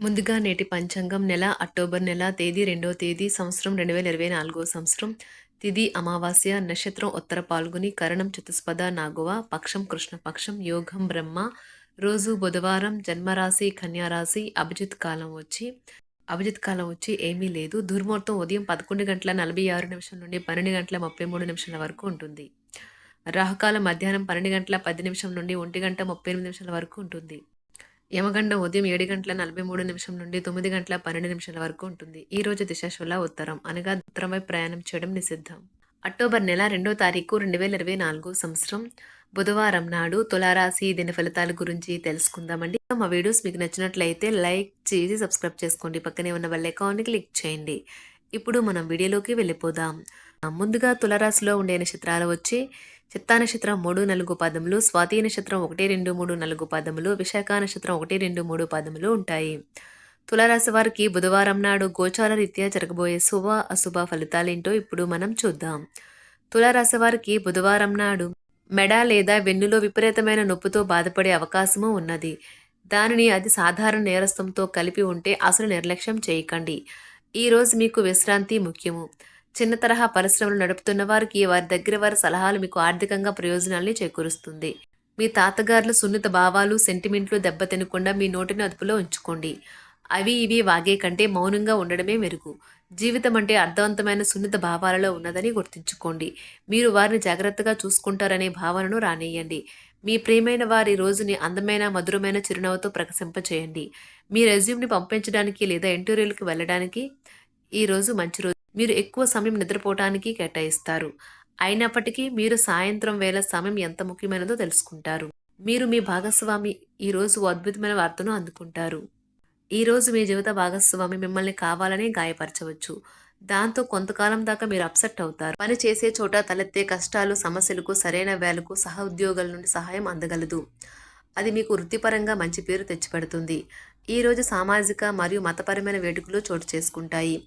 ముందుగా నేటి పంచాంగం నెల అక్టోబర్ నెల తేదీ రెండో తేదీ సంవత్సరం రెండు వేల ఇరవై నాలుగో సంవత్సరం. తిది అమావాస్య నక్షత్రం ఉత్తర పాల్గొని కరణం చతుస్పద నాగువ పక్షం కృష్ణపక్షం యోగం బ్రహ్మ. రోజు బుధవారం జన్మరాశి కన్యారాశి అభిజిత్ కాలం వచ్చి అభిజిత్ కాలం వచ్చి ఏమీ లేదు. దుర్ముహూర్తం ఉదయం పదకొండు గంటల నలభై ఆరు నిమిషం నుండి పన్నెండు గంటల ముప్పై మూడు నిమిషాల వరకు ఉంటుంది. రాహుకాలం మధ్యాహ్నం పన్నెండు గంటల పది నిమిషం నుండి ఒంటి గంట ముప్పై ఎనిమిది నిమిషాల వరకు ఉంటుంది. యమగండం ఉదయం ఏడు గంటల నలభై మూడు నిమిషం నుండి తొమ్మిది గంటల పన్నెండు నిమిషాల వరకు ఉంటుంది. ఈ రోజు దిశాశుల ఉత్తరం. అనగా ఉత్తరమై ప్రయాణం చేయడం నిషిద్ధం. అక్టోబర్ నెల రెండో తారీఖు రెండు వేల ఇరవై నాలుగు సంవత్సరం బుధవారం నాడు తులారాశి దిన ఫలితాల గురించి తెలుసుకుందామండి. మా వీడియోస్ మీకు నచ్చినట్లయితే లైక్ చేసి సబ్స్క్రైబ్ చేసుకోండి. పక్కనే ఉన్న బెల్ అకౌంట్ని క్లిక్ చేయండి. ఇప్పుడు మనం వీడియోలోకి వెళ్ళిపోదాం. ముందుగా తులరాశిలో ఉండే నక్షత్రాలు వచ్చి చిత్తా నక్షత్రం మూడు నలుగు పదములు స్వాతి నక్షత్రం ఒకటి రెండు మూడు నలుగు పదములు విశాఖ నక్షత్రం ఒకటి రెండు మూడు పదములు ఉంటాయి. తులరాశి వారికి బుధవారం నాడు గోచార రీత్యా జరగబోయే శుభ అశుభ ఫలితాలేంటో ఇప్పుడు మనం చూద్దాం. తులరాశి వారికి బుధవారం నాడు మెడ లేదా వెన్నులో విపరీతమైన నొప్పితో బాధపడే అవకాశము ఉన్నది. దానిని అది సాధారణ నేరస్థంతో కలిపి ఉంటే అసలు నిర్లక్ష్యం చేయకండి. ఈరోజు మీకు విశ్రాంతి ముఖ్యము. చిన్న తరహా పరిశ్రమలు నడుపుతున్న వారికి వారి దగ్గర వారి సలహాలు మీకు ఆర్థికంగా ప్రయోజనాల్ని చేకూరుస్తుంది. మీ తాతగారుల సున్నిత భావాలు సెంటిమెంట్లు దెబ్బతినకుండా మీ నోటిని అదుపులో ఉంచుకోండి. అవి ఇవి వాగే కంటే మౌనంగా ఉండడమే మెరుగు. జీవితం అంటే అర్థవంతమైన సున్నిత భావాలలో ఉన్నదని గుర్తుంచుకోండి. మీరు వారిని జాగ్రత్తగా చూసుకుంటారనే భావనను రానేయండి మీ ప్రియమైన వారి రోజుని అందమైన మధురమైన చిరునవ్వుతో ప్రకసింపచేయండి మీ రెజ్యూమ్ని పంపించడానికి లేదా ఇంటర్వ్యూలకు వెళ్ళడానికి ఈ రోజు మంచి రోజు. మీరు ఎక్కువ సమయం నిద్రపోవటానికి కేటాయిస్తారు. అయినప్పటికీ మీరు సాయంత్రం వేళ సమయం ఎంత ముఖ్యమైనదో తెలుసుకుంటారు. మీరు మీ భాగస్వామి ఈరోజు అద్భుతమైన వార్తను అందుకుంటారు. ఈరోజు మీ జీవిత భాగస్వామి మిమ్మల్ని కావాలని గాయపరచవచ్చు. దాంతో కొంతకాలం దాకా మీరు అప్సెట్ అవుతారు. పని చేసే చోట తలెత్తే కష్టాలు సమస్యలకు సరైన వేలకు సహ ఉద్యోగుల నుండి సహాయం అందగలదు. అది మీకు వృత్తిపరంగా మంచి పేరు తెచ్చిపెడుతుంది. ఈరోజు సామాజిక మరియు మతపరమైన వేడుకలు చోటు చేసుకుంటాయి.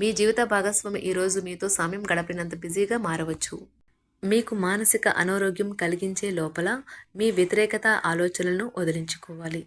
మీ జీవిత భాగస్వామి ఈరోజు మీతో సమయం గడపినంత బిజీగా మారవచ్చు. మీకు మానసిక అనారోగ్యం కలిగించే లోపల మీ వ్యతిరేకత ఆలోచనలను వదిలించుకోవాలి.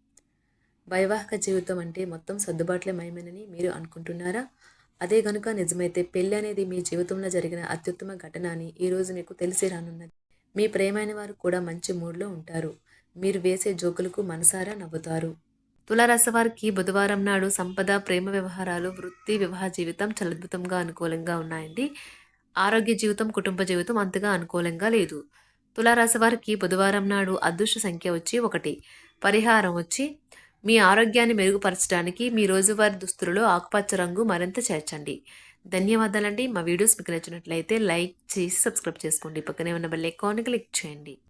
వైవాహిక జీవితం అంటే మొత్తం సర్దుబాట్లే మయమేనని మీరు అనుకుంటున్నారా? అదే గనుక నిజమైతే పెళ్ళి అనేది మీ జీవితంలో జరిగిన అత్యుత్తమ ఘటన అని ఈరోజు మీకు తెలిసి రానున్నది. మీ ప్రేమైన వారు కూడా మంచి మూడ్లో ఉంటారు. మీరు వేసే జోకులకు మనసారా నవ్వుతారు. తులారాశి బుధవారం నాడు సంపద ప్రేమ వ్యవహారాలు వృత్తి వివాహ జీవితం చలద్భుతంగా అనుకూలంగా ఉన్నాయండి. ఆరోగ్య జీవితం కుటుంబ జీవితం అంతగా అనుకూలంగా లేదు. తులారాశి వారికి బుధవారం నాడు అదృష్ట సంఖ్య వచ్చి ఒకటి. పరిహారం వచ్చి మీ ఆరోగ్యాన్ని మెరుగుపరచడానికి మీ రోజువారీ దుస్తులలో ఆకుపచ్చ రంగు మరింత చేర్చండి. ధన్యవాదాలండి. మా వీడియోస్ మీకు నచ్చినట్లయితే లైక్ చేసి సబ్స్క్రైబ్ చేసుకోండి. పక్కనే ఉన్న బెల్ ఐకాన్ క్లిక్ చేయండి.